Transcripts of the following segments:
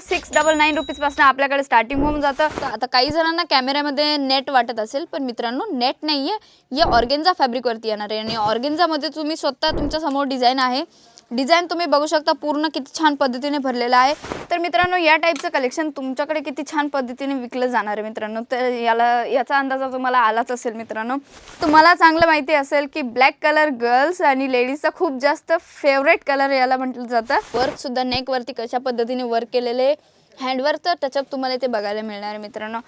Six double nine रुपीजपासून आपल्याकडे starting होऊन जातं. आता काही जणांना कॅमेऱ्यामध्ये नेट वाटत असेल पण मित्रांनो नेट नाही आहे या ऑर्गेन्झा फॅब्रिकवरती येणार आहे आणि ऑर्गेन्झामध्ये तुम्ही स्वतः तुमच्यासमोर डिझाईन आहे. डिझाईन तुम्ही बघू शकता पूर्ण किती छान पद्धतीने भरलेलं आहे. तर मित्रांनो या टाईपचं कलेक्शन तुमच्याकडे किती छान पद्धतीने विकलं जाणार आहे मित्रांनो. तर याला याचा अंदाजा तुम्हाला आलाच असेल मित्रांनो. तुम्हाला चांगलं माहिती असेल की ब्लॅक कलर गर्ल्स आणि लेडीजचा खूप जास्त फेवरेट कलर याला म्हटलं जातं. वर्कसुद्धा नेकवरती कशा पद्धतीने वर्क केलेले हँडवर्क तर त्याच्यात तुम्हाला ते बघायला मिळणार आहे मित्रांनो.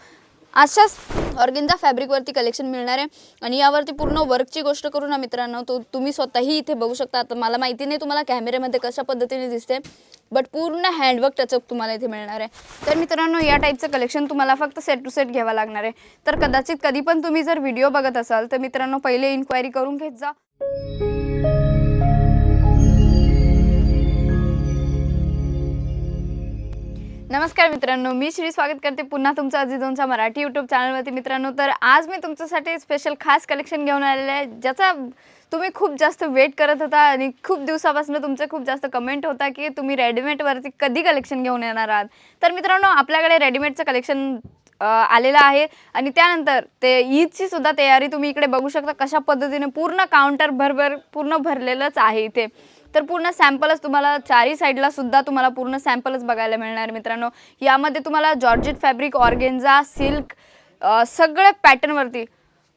अशाच ऑर्गेन्झा फॅब्रिकवरती कलेक्शन मिळणार आहे. आणि यावरती पूर्ण वर्कची गोष्ट करू ना मित्रांनो तो तुम्ही स्वतःही इथे बघू शकता. आता मला माहिती नाही तुम्हाला कॅमेऱ्यामध्ये कशा पद्धतीने दिसते बट पूर्ण हँडवर्क टचअप तुम्हाला इथे मिळणार आहे. तर मित्रांनो या टाईपचं कलेक्शन तुम्हाला फक्त सेट टू सेट घ्यावं लागणार आहे. तर कदाचित कधी पण तुम्ही जर व्हिडिओ बघत असाल तर मित्रांनो पहिले इन्क्वायरी करून घेत जा. नमस्कार मित्रांनो मी श्री स्वागत करते पुन्हा तुमचं अजिजोनच्या मराठी यूट्यूब चॅनलवरती मित्रांनो तर आज मी तुमच्यासाठी स्पेशल खास कलेक्शन घेऊन आलेलं आहे ज्याचा तुम्ही खूप जास्त वेट करत होता आणि खूप दिवसापासून तुमचं खूप जास्त कमेंट होता की तुम्ही रेडीमेडवरती कधी कलेक्शन घेऊन येणार आहात. तर मित्रांनो आपल्याकडे रेडीमेडचं कलेक्शन आलेलं आहे. आणि त्यानंतर ते ईदची सुद्धा तयारी तुम्ही इकडे बघू शकता कशा पद्धतीने पूर्ण काउंटर भरभर पूर्ण भरलेलंच आहे इथे. तर पूर्ण सॅम्पलच तुम्हाला चारही साईडला सुद्धा तुम्हाला पूर्ण सॅम्पलच बघायला मिळणार मित्रांनो. यामध्ये तुम्हाला जॉर्जेट फॅब्रिक ऑर्गेन्झा सिल्क सगळ्या पॅटर्नवरती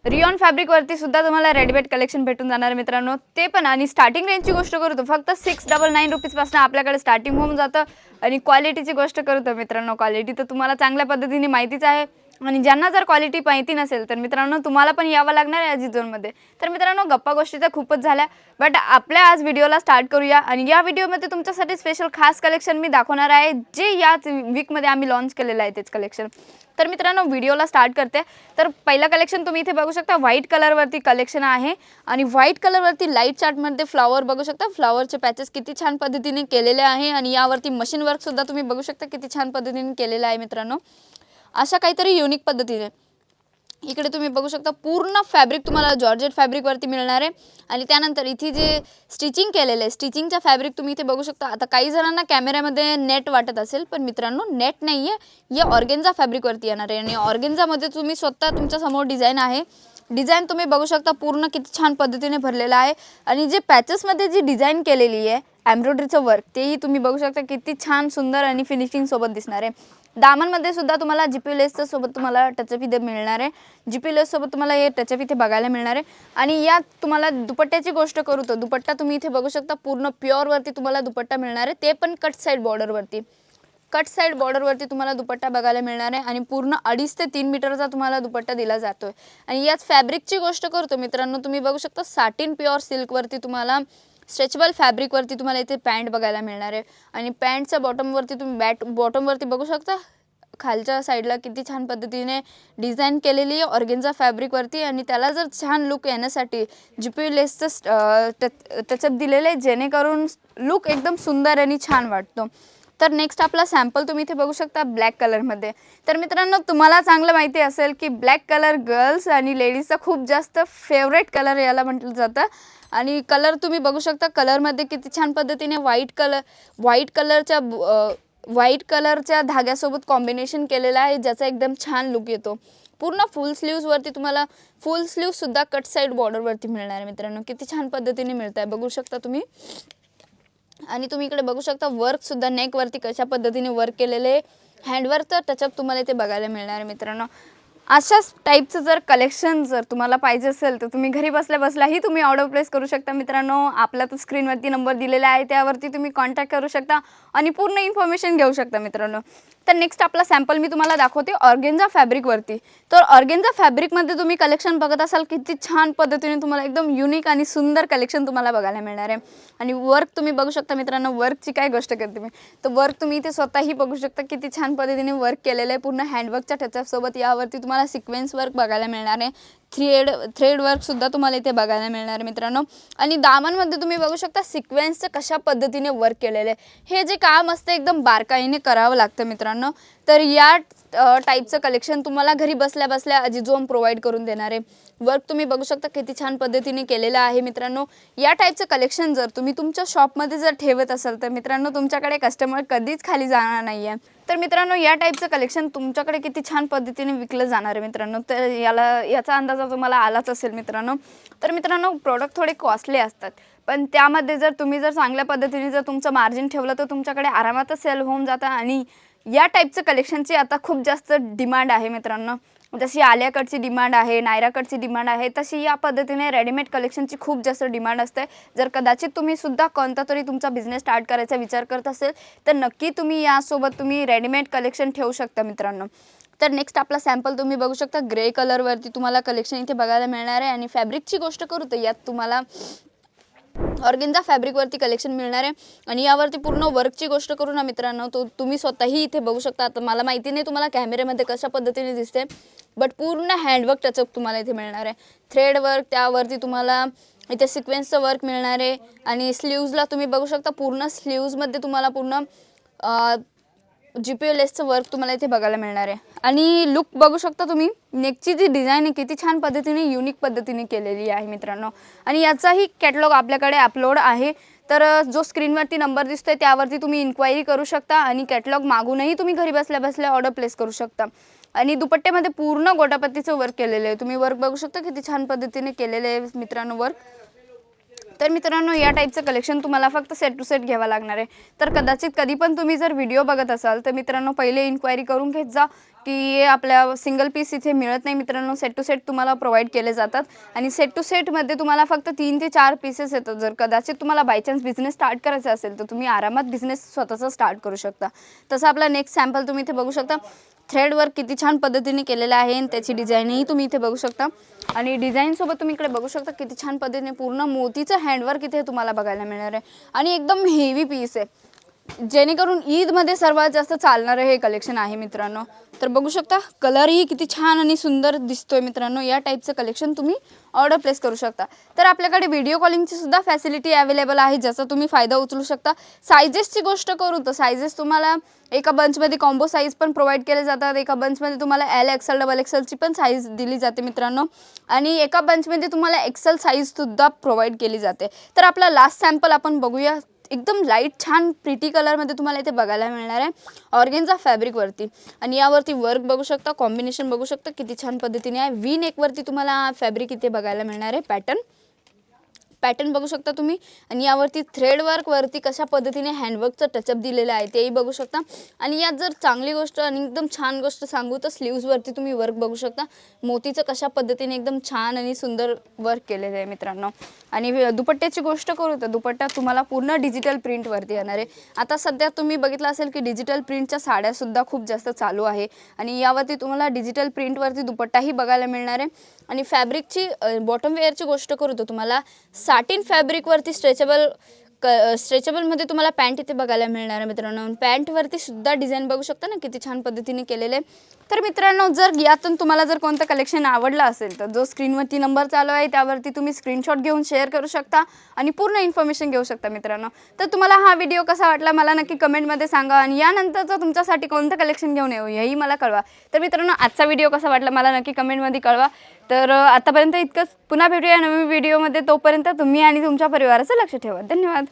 रिओन फॅब्रिकवरती सुद्धा तुम्हाला रेडीमेड कलेक्शन भेटून जाणार आहे मित्रांनो. ते पण आणि स्टार्टिंग रेंजची गोष्ट करू तर फक्त सिक्स डबल नाईन रुपीजपासून आपल्याकडे स्टार्टिंग होऊन जातं आणि क्वालिटीची गोष्ट करू तर मित्रांनो. क्वालिटी तर तुम्हाला चांगल्या पद्धतीने माहितीच आहे. आणि ज्यांना जर क्वालिटी माहिती नसेल तर मित्रांनो तुम्हाला पण यावं लागणार आहे झिझोनमध्ये तर मित्रांनो गप्पा गोष्टी तर खूपच झाल्या बट आपल्या आज व्हिडिओला स्टार्ट करूया. आणि या व्हिडिओमध्ये तुमच्यासाठी स्पेशल खास कलेक्शन मी दाखवणार आहे जे याच वीकमध्ये आम्ही लॉन्च केलेलं आहे तेच कलेक्शन तर मित्रांनो व्हिडिओला स्टार्ट करते. तर पहिलं कलेक्शन तुम्ही इथे बघू शकता व्हाईट कलरवरती कलेक्शन आहे. आणि व्हाईट कलरवरती लाइट चार्टमध्ये फ्लॉवर बघू शकता. फ्लॉवरचे पॅचेस किती छान पद्धतीने केलेले आहे. आणि यावरती मशीन वर्कसुद्धा तुम्ही बघू शकता किती छान पद्धतीने केलेलं आहे मित्रांनो. अशा काहीतरी युनिक पद्धतीने. इकडे तुम्ही बघू शकता पूर्ण फॅब्रिक तुम्हाला जॉर्जेट फॅब्रिकवरती मिळणार आहे. आणि त्यानंतर इथे जे स्टिचिंग केलेलं आहे स्टिचिंगच्या फॅब्रिक तुम्ही इथे बघू शकता. आता काही जणांना कॅमेऱ्यामध्ये नेट वाटत असेल पण मित्रांनो नेट नाही आहे या ऑर्गेन्झा फॅब्रिकवरती येणार आहे. आणि ऑर्गेन्झामध्ये तुम्ही स्वतः तुमच्यासमोर डिझाईन आहे. डिझाईन तुम्ही बघू शकता पूर्ण किती छान पद्धतीने भरलेलं आहे. आणि जे पॅचेसमध्ये जी डिझाईन केलेली आहे एम्ब्रॉयडरीचं वर्क तेही तुम्ही बघू शकता किती छान सुंदर आणि फिनिशिंग सोबत दिसणार आहे. दामनमध्ये सुद्धा तुम्हाला जी पी सोबत तुम्हाला टचअप इथे मिळणार आहे. जी पी लेस सोबत तुम्हाला हे टचअप इथे बघायला मिळणार आहे. आणि यात तुम्हाला दुपट्ट्याची गोष्ट करू तर दुपट्टा तुम्ही इथे बघू शकता पूर्ण प्युअरवरती तुम्हाला दुपट्टा मिळणार आहे. ते पण कट साईड बॉर्डरवरती कट साईड बॉर्डरवरती तुम्हाला दुपट्टा बघायला मिळणार आहे. आणि पूर्ण अडीच ते तीन मीटरचा तुम्हाला दुपट्टा दिला जातोय. आणि यात फॅब्रिकची गोष्ट करतो मित्रांनो. तुम्ही बघू शकता साटीन प्युअर सिल्कवरती तुम्हाला स्ट्रेचेबल फॅब्रिकवरती तुम्हाला इथे पॅन्ट बघायला मिळणार आहे. आणि पॅन्टच्या बॉटमवरती तुम्ही बॅट बॉटमवरती बघू शकता खालच्या साईडला किती छान पद्धतीने डिझाईन केलेली आहे ऑर्गेन्झा फॅब्रिकवरती आणि त्याला जर छान लुक येण्यासाठी जी पी लेसचं त्याच्यात दिलेलं आहे जेणेकरून लुक एकदम सुंदर आणि छान वाटतो. तर नेक्स्ट आपला सॅम्पल तुम्ही इथे बघू शकता ब्लॅक कलरमध्ये तर मित्रांनो तुम्हाला चांगलं माहिती असेल की ब्लॅक कलर गर्ल्स आणि लेडीजचा खूप जास्त फेवरेट कलर याला म्हटलं जातं. आणि कलर तुम्ही बघू शकता कलरमध्ये किती छान पद्धतीने व्हाईट कलर व्हाईट कलरच्या व्हाईट कलरच्या धाग्यासोबत कॉम्बिनेशन केलेलं आहे ज्याचा एकदम छान लुक येतो. पूर्ण फुल स्लीव्सवरती तुम्हाला फुल स्लीव्हसुद्धा कट साईड बॉर्डरवरती मिळणार आहे मित्रांनो. किती छान पद्धतीने मिळत आहे बघू शकता तुम्ही. आणि तुम्ही इकडे बघू शकता वर्कसुद्धा नेकवरती कशा पद्धतीने वर्क केलेले हँडवर्क तर त्याच्यात तुम्हाला इथे बघायला मिळणार आहे मित्रांनो. अशाच टाईपचं जर कलेक्शन जर तुम्हाला पाहिजे असेल तर तुम्ही घरी बसल्या बसल्याही तुम्ही ऑर्डर प्लेस करू शकता मित्रांनो. आपला तर स्क्रीनवरती नंबर दिलेला आहे त्यावरती तुम्ही कॉन्टॅक्ट करू शकता आणि पूर्ण इन्फॉर्मेशन घेऊ शकता मित्रांनो. तर नेक्स्ट आपला सॅम्पल मी तुम्हाला दाखवते ऑर्गेन्झा फॅब्रिकवरती तर ऑर्गेन्झा फॅब्रिकमध्ये तुम्ही कलेक्शन बघत असाल किती छान पद्धतीने तुम्हाला एकदम युनिक आणि सुंदर कलेक्शन तुम्हाला बघायला मिळणार आहे. आणि वर्क तुम्ही बघू शकता मित्रांनो वर्कची काय गोष्ट करते मी. तर वर्क तुम्ही इथे स्वतःही बघू शकता किती छान पद्धतीने वर्क केलेलं आहे. पूर्ण हँडवर्कच्या टचअपसोबत यावरती तुम्हाला तुम्हाला सिक्वेन्स वर्क बघायला मिळणार आहे. थ्रेड थ्रेड वर्कसुद्धा तुम्हाला इथे बघायला मिळणार आहे मित्रांनो. आणि दामनमध्ये तुम्ही बघू शकता सिक्वेन्सचं कशा पद्धतीने वर्क केलेलं आहे. हे जे काम असतं एकदम बारकाईने करावं लागतं मित्रांनो. तर या टाईपचं कलेक्शन तुम्हाला घरी बसल्या बसल्या अजिजोम प्रोव्हाइड करून देणार आहे. वर्क तुम्ही बघू शकता किती छान पद्धतीने केलेलं आहे मित्रांनो. या टाईपचं कलेक्शन जर तुम्ही तुमच्या शॉपमध्ये जर ठेवत असाल तर मित्रांनो तुमच्याकडे कस्टमर कधीच खाली जाणार नाही आहे तर मित्रांनो या टाईपचं कलेक्शन तुमच्याकडे किती छान पद्धतीने विकलं जाणार आहे मित्रांनो. तर याला याचा अंदाजा तुम्हाला आलाच असेल मित्रांनो. तर मित्रांनो प्रोडक्ट थोडे कॉस्टली असतात. पण त्यामध्ये जर तुम्ही जर चांगल्या पद्धतीने जर तुमचं मार्जिन ठेवलं तर तुमच्याकडे आरामातच सेल होऊन जातं. आणि या टाईपचं कलेक्शनची आता खूप जास्त डिमांड आहे मित्रांनो. जशी आलियाकडची डिमांड आहे नायराकडची डिमांड आहे तशी या पद्धतीने रेडीमेड कलेक्शनची खूप जास्त डिमांड असते. जर कदाचित तुम्ही सुद्धा कोणता तरी तुमचा बिझनेस स्टार्ट करायचा विचार करत असेल तर नक्की तुम्ही यासोबत तुम्ही रेडीमेड कलेक्शन ठेवू शकता मित्रांनो. तर नेक्स्ट आपला सॅम्पल तुम्ही बघू शकता. ग्रे कलरवरती तुम्हाला कलेक्शन इथे बघायला मिळणार आहे. आणि फॅब्रिकची गोष्ट करू तर यात तुम्हाला ऑर्गेन्झा फॅब्रिकवरती कलेक्शन मिळणार आहे. आणि यावरती पूर्ण वर्कची गोष्ट करू ना मित्रांनो तो तुम्ही स्वतःही इथे बघू शकता. आता मला माहिती नाही तुम्हाला कॅमेऱ्यामध्ये कशा पद्धतीने दिसते बट पूर्ण हँडवर्क टचअप तुम्हाला इथे मिळणार आहे. थ्रेड वर्क त्यावरती तुम्हाला इथे सिक्वेन्सचं वर्क मिळणार आहे. आणि स्लीव्जला तुम्ही बघू शकता पूर्ण स्लीव्जमध्ये तुम्हाला पूर्ण जी पी एल एसचं वर्क तुम्हाला इथे बघायला मिळणार आहे. आणि लुक बघू शकता तुम्ही नेकची जी डिझाईन आहे किती छान पद्धतीने युनिक पद्धतीने केलेली आहे मित्रांनो. आणि याचाही कॅटलॉग आपल्याकडे अपलोड आहे. तर जो स्क्रीनवरती नंबर दिसतोय त्यावरती तुम्ही इन्क्वायरी करू शकता आणि कॅटलॉग मागूनही तुम्ही घरी बसल्या बसल्या ऑर्डर प्लेस करू शकता. आणि दुपट्ट्यामध्ये पूर्ण गोटापत्तीचं वर्क केलेलं आहे. तुम्ही वर्क बघू शकता किती छान पद्धतीने केलेलं आहे मित्रांनो वर्क तर मित्रांनो या टाईपचं कलेक्शन तुम्हाला फक्त सेट टू सेट घ्यावं लागणार आहे. तर कदाचित कधी पण तुम्ही जर व्हिडिओ बघत असाल तर मित्रांनो पहिले इन्क्वायरी करून घेत जा की हे आपल्या सिंगल पीस इथे मिळत नाही. मित्रांनो सेट टू सेट तुम्हाला प्रोव्हाइड केले जातात. आणि सेट टू सेटमध्ये तुम्हाला फक्त तीन ते चार पीसेस येतात. जर कदाचित तुम्हाला बाय चान्स बिझनेस स्टार्ट करायचा असेल तर तुम्ही आरामात बिझनेस स्वतःचा स्टार्ट करू शकता. तसं आपला नेक्स्ट सॅम्पल तुम्ही इथे बघू शकता. थ्रेड वर्क किती छान पद्धतीने केलेलं आहे आणि त्याची डिझाईनही तुम्ही इथे बघू शकता. आणि डिझाईनसोबत तुम्ही इकडे बघू शकता किती छान पद्धतीने पूर्ण मोतीचं हँडवर्क इथे तुम्हाला बघायला मिळणार आहे. आणि एकदम हेवी पीस आहे. जेणेकरून ईदमध्ये सर्वात जास्त चालणारं हे कलेक्शन आहे मित्रांनो. तर बघू शकता कलरही किती छान आणि सुंदर दिसतोय मित्रांनो. या टाईपचं कलेक्शन तुम्ही ऑर्डर प्लेस करू शकता. तर आपल्याकडे व्हिडिओ कॉलिंगची सुद्धा फॅसिलिटी अवेलेबल आहे ज्याचा तुम्ही फायदा उचलू शकता. सायझेसची गोष्ट करू तर सायझेस तुम्हाला एका बंचमध्ये कॉम्बो साईज पण प्रोव्हाइड केले जातात. एका बंचमध्ये तुम्हाला एल एक्सल डबल एक्सलची पण साईज दिली जाते मित्रांनो. आणि एका बंचमध्ये तुम्हाला एक्सेल साईजसुद्धा प्रोव्हाइड केली जाते. तर आपला लास्ट सॅम्पल आपण बघूया. एकदम लाइट छान प्रिटी कलरमध्ये तुम्हाला इथे बघायला मिळणार आहे. ऑर्गेनचा फॅब्रिकवरती आणि यावरती वर्क बघू शकता कॉम्बिनेशन बघू शकता किती छान पद्धतीने आहे. वी नेकवरती तुम्हाला फॅब्रिक इथे बघायला मिळणार आहे पॅटर्न पॅटर्न बघू शकता तुम्ही. आणि यावरती थ्रेड वर्कवरती कशा पद्धतीने हँडवर्कचं टचअप दिलेलं आहे तेही बघू शकता. आणि यात जर चांगली गोष्ट आणि एकदम छान गोष्ट सांगू तर स्लीव्जवरती तुम्ही वर्क बघू शकता. मोतीचं कशा पद्धतीने एकदम छान आणि सुंदर वर्क केलेलं आहे मित्रांनो. आणि दुपट्ट्याची गोष्ट करू तर दुपट्टा तुम्हाला पूर्ण डिजिटल प्रिंटवरती येणार आहे. आता सध्या तुम्ही बघितलं असेल की डिजिटल प्रिंटच्या साड्यासुद्धा खूप जास्त चालू आहे. आणि यावरती तुम्हाला डिजिटल प्रिंटवरती दुपट्टाही बघायला मिळणार आहे. आणि फॅब्रिकची बॉटम वेअरची गोष्ट करू तर तुम्हाला साटिन फॅब्रिकवरती स्ट्रेचेबल क स्ट्रेचेबलमध्ये तुम्हाला पॅन्ट इथे बघायला मिळणार आहे मित्रांनो. पॅन्टवरती सुद्धा डिझाईन बघू शकता ना किती छान पद्धतीने केलेले आहे. तर मित्रांनो जर यातून तुम्हाला जर कोणतं कलेक्शन आवडलं असेल तर जो स्क्रीनवरती नंबर चालू आहे त्यावरती तुम्ही स्क्रीनशॉट घेऊन शेअर करू शकता आणि पूर्ण इन्फॉर्मेशन घेऊ शकता मित्रांनो. तर तुम्हाला हा व्हिडिओ कसा वाटला मला नक्की कमेंटमध्ये सांगा. आणि यानंतरचं तुमच्यासाठी कोणतं कलेक्शन घेऊन येऊ हेही मला कळवा. तर मित्रांनो आजचा व्हिडिओ कसा वाटला मला नक्की कमेंटमध्ये कळवा. तर आतापर्यंत इतकंच. पुन्हा भेटूया नवीन व्हिडिओमध्ये. तोपर्यंत तुम्ही आणि तुमच्या परिवाराचं लक्ष ठेवा. धन्यवाद.